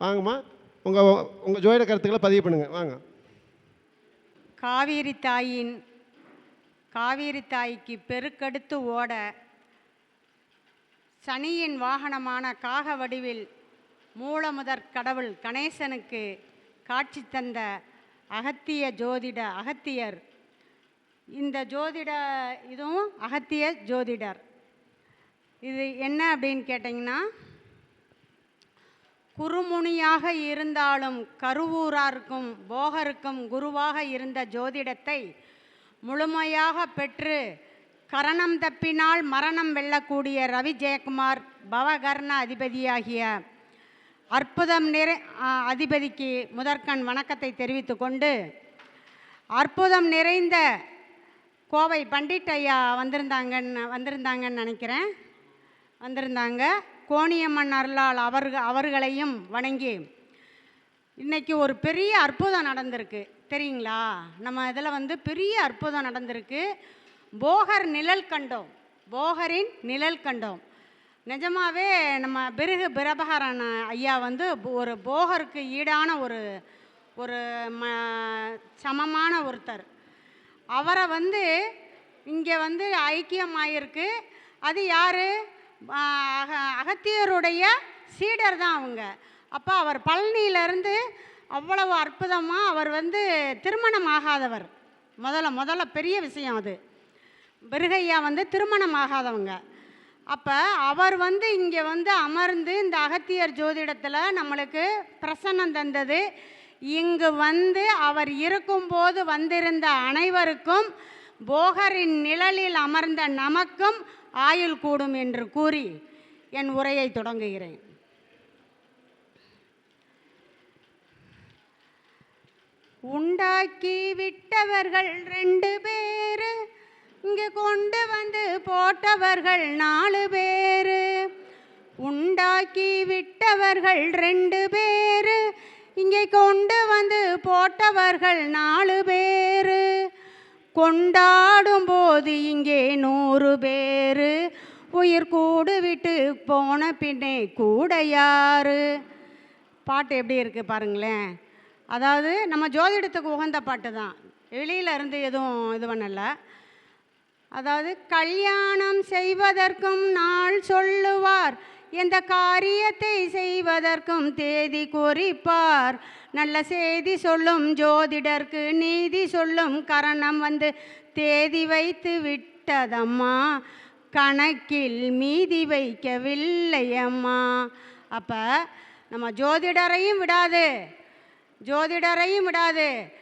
வாங்கம்மா. உங்கள் உங்கள் ஜோதிட கருத்துக்களை பதிவு பண்ணுங்கள் வாங்க. காவேரி தாயின் காவேரி தாய்க்கு பெருக்கெடுத்து ஓட சனியின் வாகனமான காக வடிவில் மூலமுதற் கடவுள் கணேசனுக்கு காட்சி தந்த அகத்திய ஜோதிட அகத்தியர். இந்த ஜோதிட இதுவும் அகத்திய ஜோதிடர். இது என்ன அப்படின்னு கேட்டிங்கன்னா குருமுனியாக இருந்தாலும் கருவூராருக்கும் போகருக்கும் குருவாக இருந்த ஜோதிடத்தை முழுமையாக பெற்று கரணம் தப்பினால் மரணம் வெல்லக்கூடிய ரவி ஜெயக்குமார் பவகர்ண அதிபதியாகிய அற்புதம் நிறை அதிபதிக்கு முதற்கண் வணக்கத்தை தெரிவித்து கொண்டு அற்புதம் நிறைந்த கோவை பண்டிட் ஐயா வந்திருந்தாங்கன்னு வந்திருந்தாங்கன்னு நினைக்கிறேன். வந்திருந்தாங்க. கோணியம்மன் அருளால் அவர்கள் அவர்களையும் வணங்கி. இன்னைக்கு ஒரு பெரிய அற்புதம் நடந்திருக்கு. தெரியுங்களா? நம்ம இதில் வந்து பெரிய அற்புதம் நடந்திருக்கு. போகர் நிழல் கண்டோம். போகரின் நிழல் கண்டோம். நிஜமாவே நம்ம பிருகு பிரபகரன் ஐயா வந்து ஒரு போகருக்கு ஈடான ஒரு ஒரு ம சமமான ஒருத்தர். அவரை வந்து இங்கே வந்து ஐக்கியமாயிருக்கு. அது யார்? அகத்தியருடைய சீடர் தான் அவங்க. அப்போ அவர் பழனியிலேருந்து அவ்வளவு அற்புதமாக அவர் வந்து திருமணம் ஆகாதவர். முதல்ல முதல்ல பெரிய விஷயம் அது. பிருகையா வந்து திருமணம் ஆகாதவங்க. அப்போ அவர் வந்து இங்கே வந்து அமர்ந்து இந்த அகத்தியர் ஜோதிடத்தில் நம்மளுக்கு பிரசன்னம் தந்தது. இங்கு வந்து அவர் இருக்கும்போது வந்திருந்த அனைவருக்கும் போகரின் நிழலில் அமர்ந்த நமக்கும் ஆயுள் கூடும் என்று கூறி என் உரையை தொடங்குகிறேன். உண்டாக்கி விட்டவர்கள் ரெண்டு பேரு இங்கே கொண்டு வந்து போட்டவர்கள் நாலு பேரு. உண்டாக்கி விட்டவர்கள் ரெண்டு பேரு இங்கே கொண்டு வந்து போட்டவர்கள் நாலு பேரு. கொண்டாடும் போது இங்கே நூறு பேரு. உயிர் கூடு விட்டு போன பின்னே கூட யாரு பாட்டு எப்படி இருக்குது பாருங்களேன். அதாவது நம்ம ஜோதிடத்துக்கு உகந்த பாட்டு தான். வெளியில் இருந்து எதுவும் இது பண்ணலை. அதாவது கல்யாணம் செய்வதற்கும் நாள் சொல்லுவார். எந்த காரியத்தை செய்வதற்கும் தேதி குறிப்பார். நல்ல செய்தி சொல்லும் ஜோதிடர்க்கு நீதி சொல்லும் கரணம் வந்து தேதி வைத்து விட்டதம்மா. கணக்கில் மீதி வைக்கவில்லையம்மா அப்போ நம்ம ஜோதிடரையும் விடாது. ஜோதிடரையும் விடாது.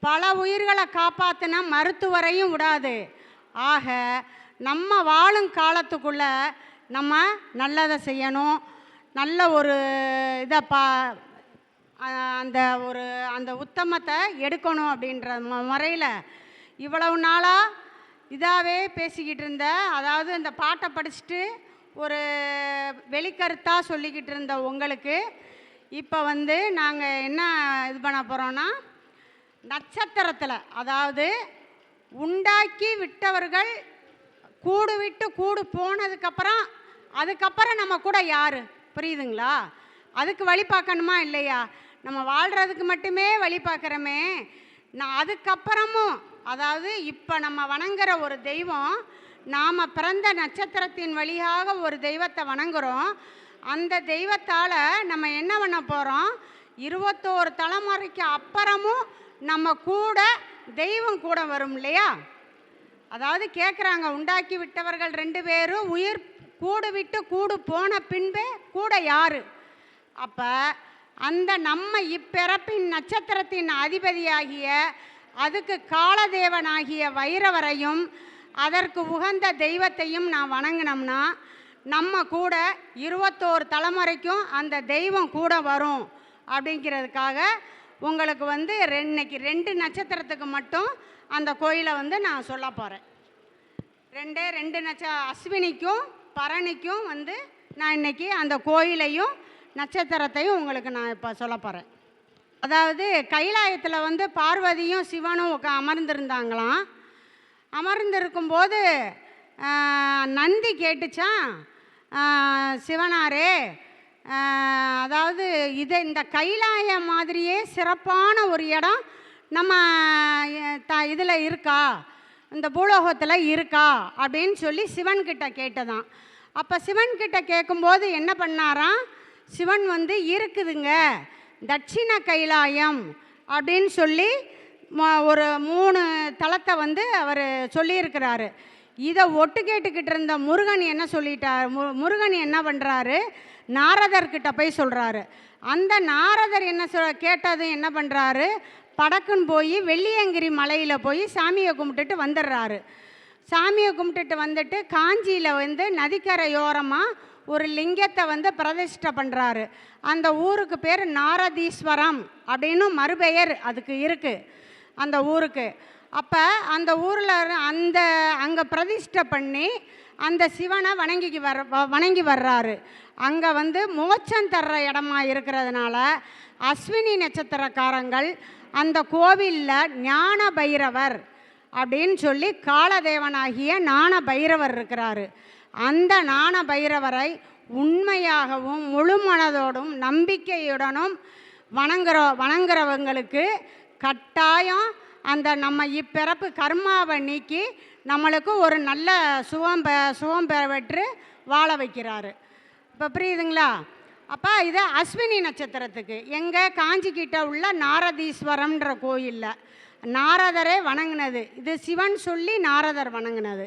பல உயிர்களை காப்பாற்றின மருத்துவரையும் விடாது. ஆக நம்ம வாழும் காலத்துக்குள்ளே நம்ம நல்லதை செய்யணும். நல்ல ஒரு இதை பா அந்த ஒரு அந்த உத்தமத்தை எடுக்கணும் அப்படின்ற முறையில் இவ்வளவு நாளாக இதாகவே பேசிக்கிட்டு இருந்த அதாவது இந்த பாட்டை படிச்சுட்டு ஒரு வெளிக்கருத்தாக சொல்லிக்கிட்டு இருந்த உங்களுக்கு இப்போ வந்து நாங்கள் என்ன இது பண்ண போகிறோன்னா நட்சத்திரத்தில் அதாவது உண்டாக்கி விட்டவர்கள் கூடு விட்டு கூடு போனதுக்கப்புறம் அதுக்கப்புறம் நம்ம கூட யார்? புரியுதுங்களா? அதுக்கு வழி பார்க்கணுமா இல்லையா? நம்ம வாழ்கிறதுக்கு மட்டுமே வழி பார்க்குறோமே. நான் அதுக்கப்புறமும் அதாவது இப்போ நம்ம வணங்குற ஒரு தெய்வம் நாம் பிறந்த நட்சத்திரத்தின் வழியாக ஒரு தெய்வத்தை வணங்குறோம். அந்த தெய்வத்தால் நம்ம என்ன பண்ண போகிறோம் இருபத்தோரு தலைமுறைக்கு அப்புறமும் நம்ம கூட தெய்வம் கூட வரும் இல்லையா? அதாவது கேட்குறாங்க உண்டாக்கி விட்டவர்கள் ரெண்டு பேரும் உயிர் கூடு விட்டு கூடு போன பின்பே கூட யார்? அப்போ அந்த நம்ம இப்பிறப்பின் நட்சத்திரத்தின் அதிபதியாகிய அதுக்கு காலதேவனாகிய வைரவரையும் அதற்கு உகந்த தெய்வத்தையும் நான் வணங்கினோம்னா நம்ம கூட இருபத்தோரு தலைமுறைக்கும் அந்த தெய்வம் கூட வரும். அப்படிங்கிறதுக்காக உங்களுக்கு வந்து இன்னைக்கு ரெண்டு நட்சத்திரத்துக்கு மட்டும் அந்த கோயிலை வந்து நான் சொல்ல போகிறேன் ரெண்டே ரெண்டு நட்ச அஸ்வினிக்கும் பரணிக்கும் வந்து நான் இன்னைக்கு அந்த கோயிலையும் நட்சத்திரத்தையும் உங்களுக்கு நான் இப்போ சொல்ல போகிறேன் அதாவது கைலாயத்தில் வந்து பார்வதியும் சிவனும் உக்கா அமர்ந்திருந்தாங்களாம். அமர்ந்திருக்கும்போது நந்தி கேட்டுச்சான் சிவனாரே அதாவது இதை இந்த கைலாய மாதிரியே சிறப்பான ஒரு இடம் நம்ம த இதில் இருக்கா? இந்த பூலோகத்தில் இருக்கா? அப்படின்னு சொல்லி சிவன்கிட்ட கேட்டதான் அப்போ சிவன்கிட்ட கேட்கும்போது என்ன பண்ணாராம்? சிவன் வந்து இருக்குதுங்க. தட்சிண கைலாயம். அப்படின்னு சொல்லி ம- ஒரு மூணு தலத்தை வந்து அவர் சொல்லியிருக்கிறாரு. இதை ஒட்டு கேட்டுக்கிட்டு இருந்த முருகன் என்ன சொல்லிட்டார்? மு முருகன் என்ன பண்ணுறாரு நாரதர்கிட்ட போய் சொல்கிறாரு அந்த நாரதர் என்ன சொல் கேட்டது என்ன பண்ணுறாரு படக்குன்னு போய் வெள்ளியங்கிரி மலையில் போய் சாமியை கும்பிட்டுட்டு வந்துடுறாரு சாமியை கும்பிட்டுட்டு வந்துட்டு காஞ்சியில் வந்து நதிக்கரையோரமாக ஒரு லிங்கத்தை வந்து பிரதிஷ்டை பண்ணுறாரு அந்த ஊருக்கு பேர் நாரதீஸ்வரம் அப்படின்னு மறுபெயர் அதுக்கு இருக்குது அந்த ஊருக்கு. அப்போ அந்த ஊரில் அந்த அங்கே பிரதிஷ்டை பண்ணி அந்த சிவனை வணங்கிக்கு வர வ- வணங்கி வர்றாரு. அங்கே வந்து மோட்சம் தர்ற இடமா இருக்கிறதுனால அஸ்வினி நட்சத்திரக்காரங்கள் அந்த கோவிலில் ஞான பைரவர் அப்படின்னு சொல்லி காலதேவனாகிய நாண பைரவர் இருக்கிறாரு. அந்த நாண பைரவரை உண்மையாகவும் முழு மனதோடும் நம்பிக்கையுடனும் வணங்குற வணங்குறவங்களுக்கு கட்டாயம் அந்த நம்ம இப்பிறப்பு கர்மாவை நீக்கி நம்மளுக்கு ஒரு நல்ல சுகம் பெ சுகம் பெற்று வாழ வைக்கிறாரு. இப்போ புரியுதுங்களா? அப்போ இது அஸ்வினி நட்சத்திரத்துக்கு. எங்கே காஞ்சிக்கிட்ட உள்ள நாரதீஸ்வரம்ன்ற கோயிலில் நாரதரே வணங்கினது. இது சிவன் சொல்லி நாரதர் வணங்கினது.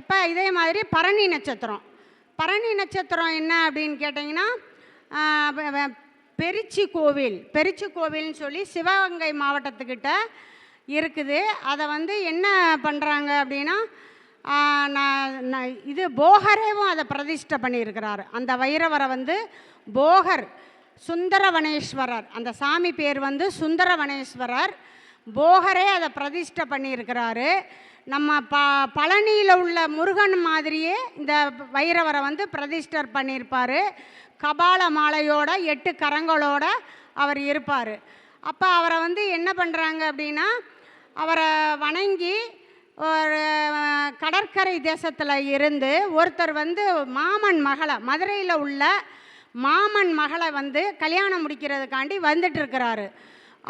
இப்போ இதே மாதிரி பரணி நட்சத்திரம். பரணி நட்சத்திரம் என்ன அப்படின்னு கேட்டிங்கன்னா பெரிச்சி கோவில். பெரிச்சி கோவில்னு சொல்லி சிவகங்கை மாவட்டத்துக்கிட்ட இருக்குது. அதை வந்து என்ன பண்ணுறாங்க அப்படின்னா நான் நான் இது போகரேவும் அதை பிரதிஷ்டை பண்ணியிருக்கிறாரு. அந்த வைரவரை வந்து போகர் சுந்தரவனேஸ்வரர். அந்த சாமி பேர் வந்து சுந்தரவனேஸ்வரர். போகரே அதை பிரதிஷ்டை பண்ணியிருக்கிறாரு. நம்ம ப பழனியில் உள்ள முருகன் மாதிரியே இந்த வைரவரை வந்து பிரதிஷ்டர் பண்ணியிருப்பார். கபால மாலையோட எட்டு கரங்களோட அவர் இருப்பார். அப்போ அவரை வந்து என்ன பண்ணுறாங்க அப்படின்னா அவரை வணங்கி ஒரு கடற்கரை தேசத்தில் இருந்து ஒருத்தர் வந்து மாமன் மகளை மதுரையில் உள்ள மாமன் மகளை வந்து கல்யாணம் முடிக்கிறதுக்காண்டி வந்துட்டு இருக்கிறாரு.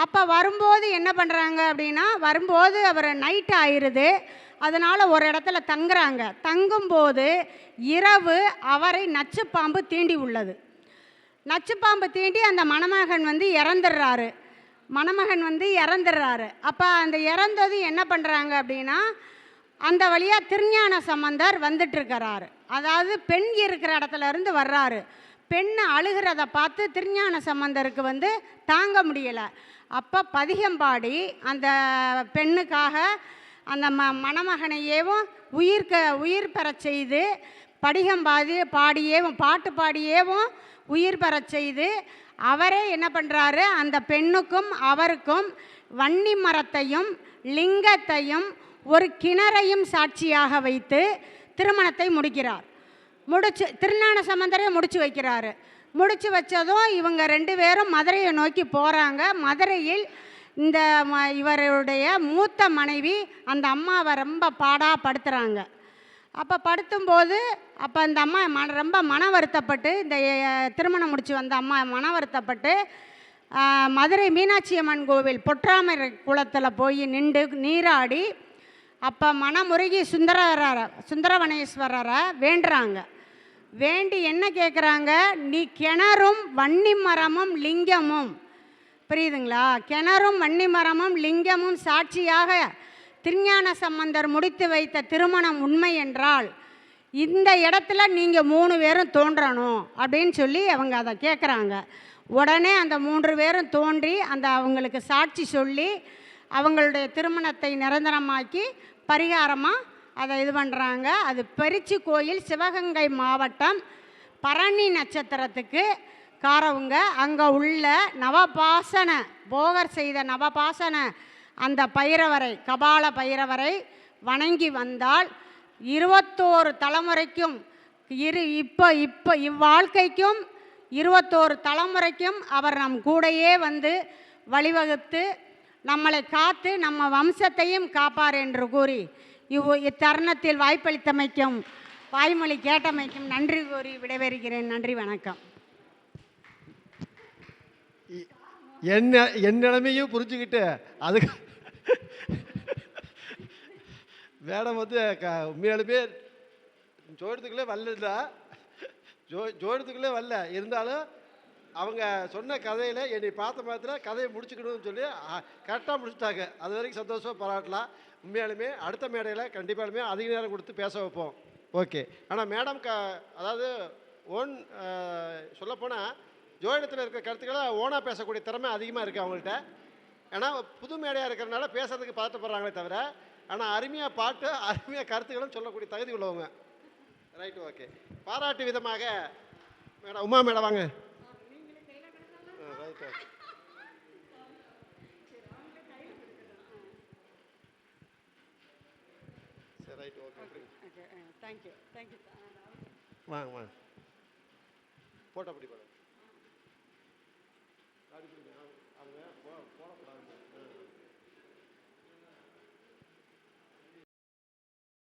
அப்போ வரும்போது என்ன பண்ணுறாங்க அப்படின்னா வரும்போது அவர் நைட் ஆயிடுது அதனால் ஒரு இடத்துல தங்குறாங்க. தங்கும்போது இரவு அவரை நச்சுப்பாம்பு தீண்டி உள்ளது. நச்சுப்பாம்பு தீண்டி அந்த மணமகன் வந்து இறந்துடுறாரு. மணமகன் வந்து இறந்துடுறாரு. அப்போ அந்த இறந்தது என்ன பண்ணுறாங்க அப்படின்னா அந்த வழியாக திருஞான சம்பந்தர் வந்துட்டுருக்கிறாரு அதாவது பெண் இருக்கிற இடத்துல இருந்து வர்றாரு. பெண் அழுகிறத பார்த்து திருஞான சம்பந்தருக்கு வந்து தாங்க முடியலை. அப்போ பதிகம்பாடி அந்த பெண்ணுக்காக அந்த ம மணமகனையேவும் உயிர்க்க உயிர் பெறச் செய்து படிகம் பாதி பாடியேவும் பாட்டு பாடியேவும் உயிர் பெறச் செய்து அவரே என்ன பண்ணுறாரு அந்த பெண்ணுக்கும் அவருக்கும் வன்னி மரத்தையும் லிங்கத்தையும் ஒரு கிணறையும் சாட்சியாக வைத்து திருமணத்தை முடிக்கிறார். முடிச்சு திருநான சம்பந்தரே முடிச்சு வைக்கிறாரு. முடிச்சு வச்சதும் இவங்க ரெண்டு பேரும் மதுரையை நோக்கி போகிறாங்க மதுரையில் இந்த ம- இவருடைய மூத்த மனைவி அந்த அம்மாவை ரொம்ப பாடாக படுத்துகிறாங்க அப்போ படுத்தும்போது அப்போ அந்த அம்மா மன ரொம்ப மன வருத்தப்பட்டு இந்த திருமணம் முடிச்சு வந்த அம்மா மன வருத்தப்பட்டு மதுரை மீனாட்சி அம்மன் கோவில் பொற்றாமரை குளத்தில் போய் நின்று நீராடி அப்போ மனமுருகி சுந்தரவரரை சுந்தரவனேஸ்வரரை வேண்டுறாங்க. வேண்டி என்ன கேட்குறாங்க நீ கிணறும் வன்னி மரமும் லிங்கமும். புரியுதுங்களா? கிணறும் வன்னி மரமும் லிங்கமும் சாட்சியாக திருஞான சம்பந்தர் முடித்து வைத்த திருமணம் உண்மை என்றால் இந்த இடத்துல நீங்கள் மூணு பேரும் தோன்றணும் அப்படின்னு சொல்லி அவங்க அதை கேட்குறாங்க உடனே அந்த மூன்று பேரும் தோன்றி அந்த அவங்களுக்கு சாட்சி சொல்லி அவங்களுடைய திருமணத்தை நிரந்தரமாக்கி பரிகாரமாக அதை இது பண்ணுறாங்க அது பெருச்சி கோயில் சிவகங்கை மாவட்டம் பரணி நட்சத்திரத்துக்கு காரவங்க. அங்கே உள்ள நவபாசன போகர் செய்த நவபாசன அந்த பைரவரை கபால பைரவரை வணங்கி வந்தால் இருபத்தோரு தலைமுறைக்கும் இரு இப்போ இப்போ இவ்வாழ்க்கைக்கும் இருபத்தோரு தலைமுறைக்கும் அவர் நம் கூடையே வந்து வழிவகுத்து நம்மளை காத்து நம்ம வம்சத்தையும் காப்பார் என்று கூறி இவ் இத்தருணத்தில் வாய்ப்பளித்தமைக்கும் வாய்மொழி கேட்டமைக்கும் நன்றி கூறி விடைபெறுகிறேன். நன்றி வணக்கம். இ- என்ன என் நிலைமையும் புரிஞ்சுக்கிட்டு அதுக்கு மேடம் வந்து க உண்மையாலுமே ஜோடத்துக்குள்ளே வரல ஜோ ஜோடத்துக்குள்ளே வரல. இருந்தாலும் அவங்க சொன்ன கதையில் என்னை பார்த்த மாத்திரம் கதையை முடிச்சுக்கணும்னு சொல்லி கரெக்டாக முடிச்சுட்டாங்க. அது வரைக்கும் சந்தோஷமாக பாராட்டலாம். உண்மையாலுமே அடுத்த மேடையில் கண்டிப்பாலுமே அதிக நேரம் கொடுத்து பேச வைப்போம். ஓகே. ஆனால் மேடம் க அதாவது ஓன் சொல்லப்போனால் ஜோதிடத்தில் இருக்கிற கருத்துக்களை ஓனாக பேசக்கூடிய திறமை அதிகமாக இருக்குது அவங்கள்ட்ட. ஏன்னா புது மேடையாக இருக்கிறனால பேசுறதுக்கு பதட்டப்படுறாங்களே தவிர ஆனால் அருமையாக பாட்டு அருமையாக கருத்துக்களும் சொல்லக்கூடிய தகுதி உள்ளவங்க. ரைட் ஓகே பாராட்டு விதமாக மேடம் உமா மேடம் வாங்க. ஓகே சரி right okay thank you thank you வாங்க வாங்க. போட்டோ அப்படி பாருங்க